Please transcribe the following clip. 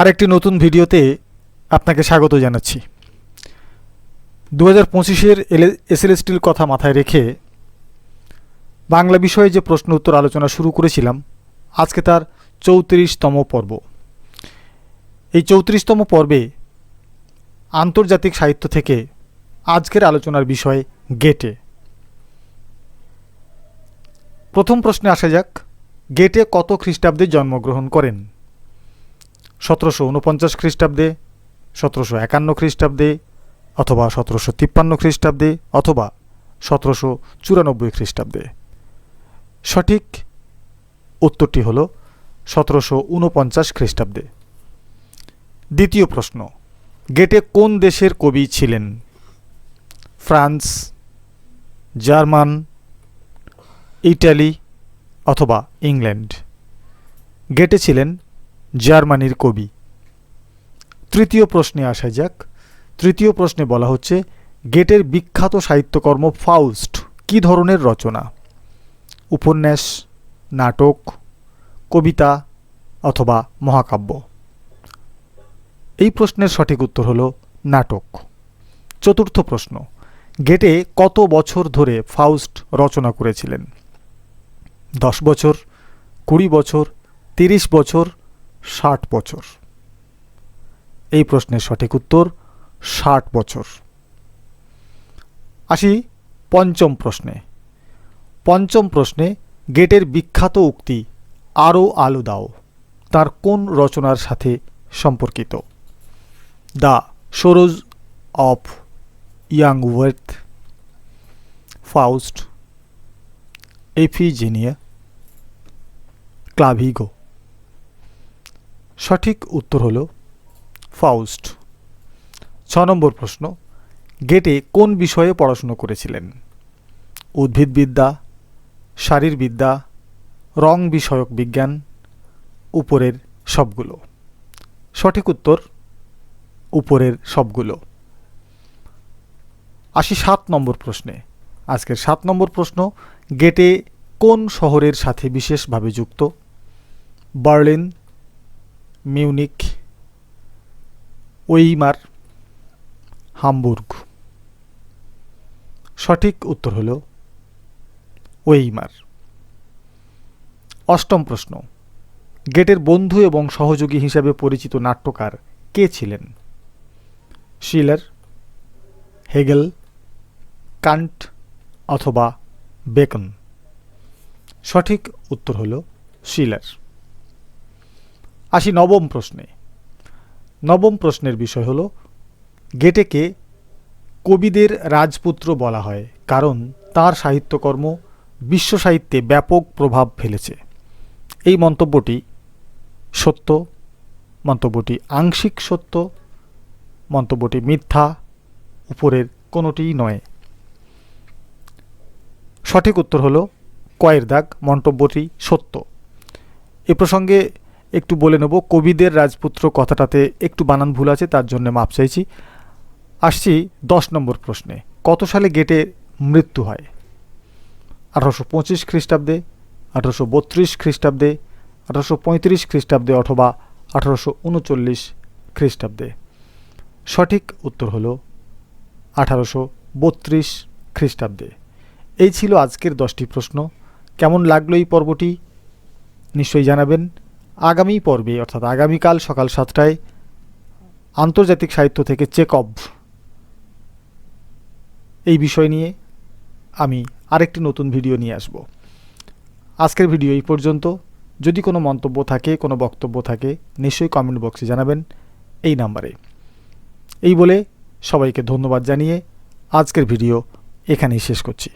আরেকটি নতুন ভিডিওতে আপনাকে স্বাগত জানাচ্ছি। দু হাজার পঁচিশের এসএলএসটির কথা মাথায় রেখে বাংলা বিষয়ে যে প্রশ্ন উত্তর আলোচনা শুরু করেছিলাম, আজকে তার চৌত্রিশতম পর্ব। এই চৌত্রিশতম পর্বে আন্তর্জাতিক সাহিত্য থেকে আজকের আলোচনার বিষয় গেটে। প্রথম প্রশ্নে আসা যাক, গেটে কত খ্রিস্টাব্দে জন্মগ্রহণ করেন? সতেরোশো উনপঞ্চাশ খ্রিস্টাব্দে, সতেরোশো একান্ন খ্রিস্টাব্দে, অথবা সতেরোশো তিপ্পান্ন খ্রিস্টাব্দে, অথবা সতেরোশো চুরানব্বই খ্রিস্টাব্দে। সঠিক উত্তরটি হল সতেরোশো উনপঞ্চাশ খ্রিস্টাব্দে। দ্বিতীয় প্রশ্ন, গেটে কোন দেশের কবি ছিলেন? ফ্রান্স, জার্মান, ইটালি, অথবা ইংল্যান্ড। গেটে ছিলেন জার্মানির কবি। তৃতীয় প্রশ্নে আসা যাক। তৃতীয় প্রশ্নে বলা হচ্ছে, গেটের বিখ্যাত সাহিত্যকর্ম ফাউস্ট কী ধরনের রচনা? উপন্যাস, নাটক, কবিতা অথবা মহাকাব্য? এই প্রশ্নের সঠিক উত্তর হল নাটক। চতুর্থ প্রশ্ন, গেটে কত বছর ধরে ফাউস্ট রচনা করেছিলেন? দশ বছর, কুড়ি বছর, তিরিশ বছর ষাট বছর। এই প্রশ্নের সঠিক উত্তর, ষাট বছর। আসি পঞ্চম প্রশ্নে। পঞ্চম প্রশ্নে গেটের বিখ্যাত উক্তি, আরও আলো দাও, তার কোন রচনার সাথে সম্পর্কিত? দ্য সরোজ অফ ইয়াং ওয়েথ ফাউস্ট, এফিজেনিয়া, ক্লাভিগো। সঠিক উত্তর হল ফাউস্ট। ছ নম্বর প্রশ্ন, গেটে কোন বিষয়ে পড়াশুনো করেছিলেন? উদ্ভিদবিদ্যা, শারীরবিদ্যা, রং বিষয়ক বিজ্ঞান, উপরের সবগুলো। সঠিক উত্তর, উপরের সবগুলো। আসি সাত নম্বর প্রশ্নে। আজকের সাত নম্বর প্রশ্ন, গেটে কোন শহরের সাথে বিশেষভাবে যুক্ত? Berlin Munich Weimar Hamburg. সঠিক উত্তর হল ওইমার অষ্টম প্রশ্ন, গেটের বন্ধু এবং সহযোগী হিসাবে পরিচিত নাট্যকার কে ছিলেন? শিলার, হেগেল, কান্ট অথবা বেকন। সঠিক উত্তর হল শিলার। আসি নবম প্রশ্নে। নবম প্রশ্নের বিষয় হল, গেটেকে কবিদের রাজপুত্র বলা হয়, কারণ তার সাহিত্যকর্ম বিশ্ব সাহিত্যে ব্যাপক প্রভাব ফেলেছে। এই মন্তব্যটি সত্য, মন্তব্যটি আংশিক সত্য, মন্তব্যটি মিথ্যা, উপরের কোনোটিই নয়। সঠিক উত্তর হল, কয়ের দাগ, মন্তব্যটি সত্য। এ প্রসঙ্গে একটু বলে নেব, কবিদের রাজপুত্র কথাটাতে একটু বানান ভুল আছে, তার জন্য মাপ চাইছি। আসছি দশ নম্বর প্রশ্নে, কত সালে গেটে মৃত্যু হয়? আঠারোশো পঁচিশ খ্রিস্টাব্দে, আঠারোশো বত্রিশ খ্রিস্টাব্দে, আঠারোশো পঁয়ত্রিশ খ্রিস্টাব্দে অথবা আঠারোশো উনচল্লিশ খ্রিস্টাব্দে। সঠিক উত্তর হল আঠারোশো বত্রিশ খ্রিস্টাব্দে। এই ছিল আজকের দশটি প্রশ্ন। কেমন লাগল এই পর্বটি? নিশ্চয়ই জানাবেন। আগামী পর্বে, অর্থাৎ আগামীকাল সকাল সাতটায় আন্তর্জাতিক সাহিত্য থেকে চেক অফ। এই বিষয় নিয়ে আমি আরেকটি নতুন ভিডিও নিয়ে আসব। আজকের ভিডিও এই পর্যন্ত। যদি কোনো মন্তব্য থাকে, কোনো বক্তব্য থাকে, নিশ্চয়ই কমেন্ট বক্সে জানাবেন এই নাম্বারে। এই বলে সবাইকে ধন্যবাদ জানিয়ে আজকের ভিডিও এখানেই শেষ করছি।